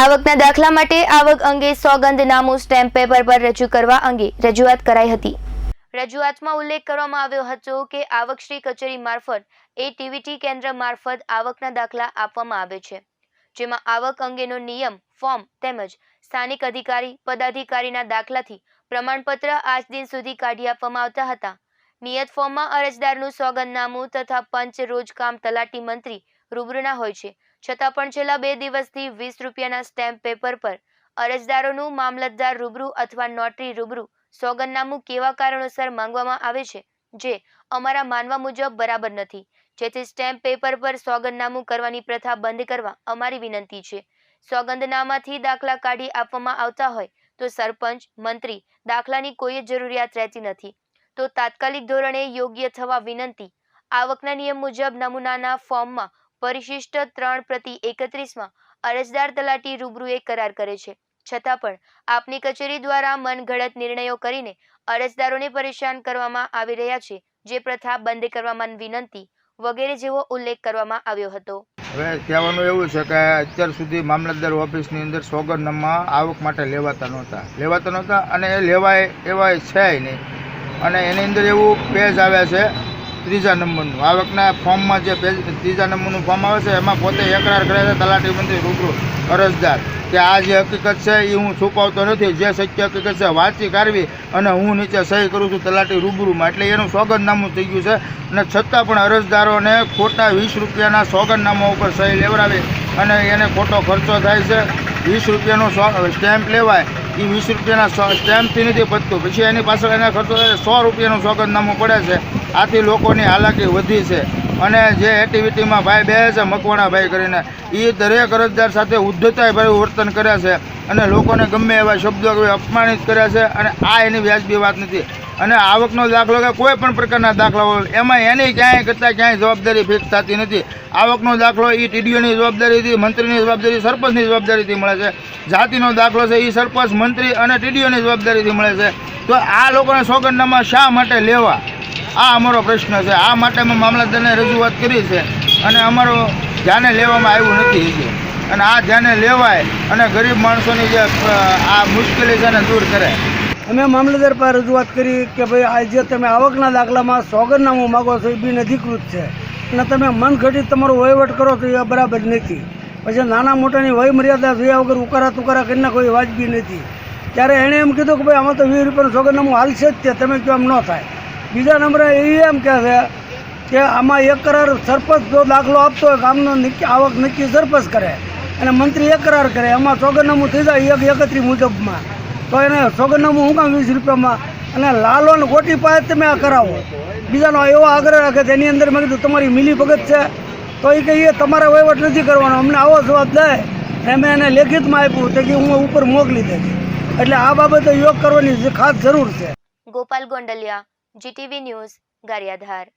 આવકના દાખલા માટે આવક અંગે સોગંદનામું સ્ટેમ્પ પેપર પર રજૂ કરવા અંગે રજૂઆત કરાઈ હતી. રજૂઆતમાં ઉલ્લેખ કરવામાં આવ્યો હતો કે આવકશ્રી કચેરી મારફત એ ટીવીટી કેન્દ્ર મારફત આવકના દાખલા આપવામાં આવે છે. જેમાં આવક અંગેનો નિયમ, ફોર્મ તેમજ સ્થાનિક અધિકારી, પદાધિકારીના દાખલાથી પ્રમાણપત્ર આજ દિન સુધી કાઢી આપવામાં આવતા હતા. નિયત ફોર્મમાં અરજદારનું સોગંદનામું તથા પંચ રોજકામ તલાટી મંત્રી રૂબરૂના હોય છે. છતાં પણ છેલ્લા બે દિવસથી વીસ રૂપિયાના સ્ટેમ્પ પેપર પર અરજદારોનું મામલતદાર રૂબરૂ અથવા નોટરી રૂબરૂ સોગંદનામું કેવા કારણોસર માંગવામાં આવે છે, જે અમારા માનવા મુજબ બરાબર નથી. જેથી સ્ટેમ્પ પેપર પર સોગંદનામું કરવાની પ્રથા બંધ કરવા અમારી વિનંતી છે. સોગંદનામાથી દાખલા કાઢી આપવામાં આવતા હોય તો સરપંચ, મંત્રી દાખલાની કોઈ જરૂરિયાત રહેતી નથી. તો તાત્કાલિક ધોરણે યોગ્ય થવા વિનંતી, આવકના નિયમ મુજબ નમૂનાના ફોર્મમાં પરિશિષ્ટ ત્રણ પ્રતિ એકત્રીસમાં અરજદાર તલાટી રૂબરૂએ કરાર કરે છે. છતાં પણ આપની કચેરી દ્વારા મનગઢત નિર્ણયો કરીને અરજદારોને પરેશાન કરવામાં આવી રહ્યા છે, જે પ્રથા બંધ કરવામાં વિનંતી વગેરે જેવો ઉલ્લેખ કરવામાં આવ્યો હતો. હવે કહેવાનું એવું છે કે અત્યાર સુધી મામલતદાર ઓફિસની અંદર સોગંદનામા આવક માટે લેવાતા નહોતા. લેવાતા નહોતા અને એ લેવાય, એવાય છે નહીં. અને એની અંદર એવું પેજ આવ્યા છે ત્રીજા નંબરનું. આવકના ફોર્મમાં જે ત્રીજા નંબરનું ફોર્મ આવે છે, એમાં પોતે એકરાર કરે છે તલાટી મંત્રી રૂબરૂ, અરજદાર. કે આ જે હકીકત છે એ હું છુપાવતો નથી, જે સત્ય હકીકત છે, વાંચી કાઢવી અને હું નીચે સહી કરું છું તલાટી રૂબરૂમાં. એટલે એનું સોગંદનામું થઈ ગયું છે. અને છતાં પણ અરજદારોને ખોટા વીસ રૂપિયાના સોગંદનામા ઉપર સહી લેવડાવી અને એને ખોટો ખર્ચો થાય છે. વીસ રૂપિયાનો સ્ટેમ્પ લેવાય એ વીસ રૂપિયાના સ્ટેમ્પથી નથી પતતું. પછી એની પાછળ એના ખર્ચો થાય સો રૂપિયાનું સોગંદનામું પડે છે. આથી લોકોની હાલાકી વધી છે. અને જે એક્ટિવિટીમાં ભાઈ બે છે, મકવાણાભાઈ કરીને એ દરેક અરજદાર સાથે ઉદ્ધતાય ભાઈ વર્તન કર્યા છે. અને લોકોને ગમે એવા શબ્દો અપમાનિત કર્યા છે, અને આ એની વ્યાજબી વાત નથી. અને આવકનો દાખલો કે કોઈ પણ પ્રકારના દાખલા હોય, એમાં એની ક્યાંય કરતાં ક્યાંય જવાબદારી ફિક્સ થતી નથી. આવકનો દાખલો એ ટીડીઓની જવાબદારીથી, મંત્રીની જવાબદારી સરપંચની જવાબદારીથી મળે છે. જાતિનો દાખલો છે એ સરપંચ, મંત્રી અને ટીડીઓની જવાબદારીથી મળે છે. તો આ લોકોને સોગંદનામા શા માટે લેવા? આ અમારો પ્રશ્ન છે. આ માટે અમે મામલતદારને રજૂઆત કરી છે અને અમારો ધ્યાને લેવામાં આવ્યું નથી અને આ ધ્યાને લેવાય અને ગરીબ માણસોની જે આ મુશ્કેલી છે એને દૂર કરે. અમે મામલતદાર પાસે રજૂઆત કરી કે ભાઈ, આ જે તમે આવકના દાખલામાં સોગંદનામું માગો છો એ બિન અધિકૃત છે. અને તમે મનઘટિત ઘટી તમારો વહીવટ કરો છો એ બરાબર નથી. પછી નાના મોટાની વય મર્યાદા જોયા વગર ઉકારા તુકારા કરી નાખો એ વાજબી નથી. ત્યારે એણે એમ કીધું કે ભાઈ, આમાં તો વીસ રૂપિયાનું સોગંદનામું હાલશે જ તે, તમે કહો એમ ન થાય. બીજા નંબરે એ એમ કહે છે કે આમાં એક કરાર સરપંચ જો દાખલો આપતો હોય ગામનો નક્કી આવક નક્કી સરપંચ કરે અને મંત્રી એક કરાર કરે, એમાં સોગંદનામું થઈ જાય એક એકત્રી મુજબમાં. તો એને સોગંદનામું હું કામ વીસ રૂપિયામાં? અને લાલોને ગોટી પાસે તમે આ કરાવો. બીજાનો એવો આગ્રહ રાખે છે, એની અંદર મેં કીધું, તમારી મિલી ભગત છે. તો એ કહીએ, તમારે વહીવટ નથી કરવાનો, અમને આવો જવાબ દે. ને મેં એને લેખિતમાં આપ્યું તો કે હું ઉપર મોકલી દઈશ. એટલે આ બાબતે યોગ કરવાની ખાસ જરૂર છે. Gopal Gondaliya. GTV news Gariyadhar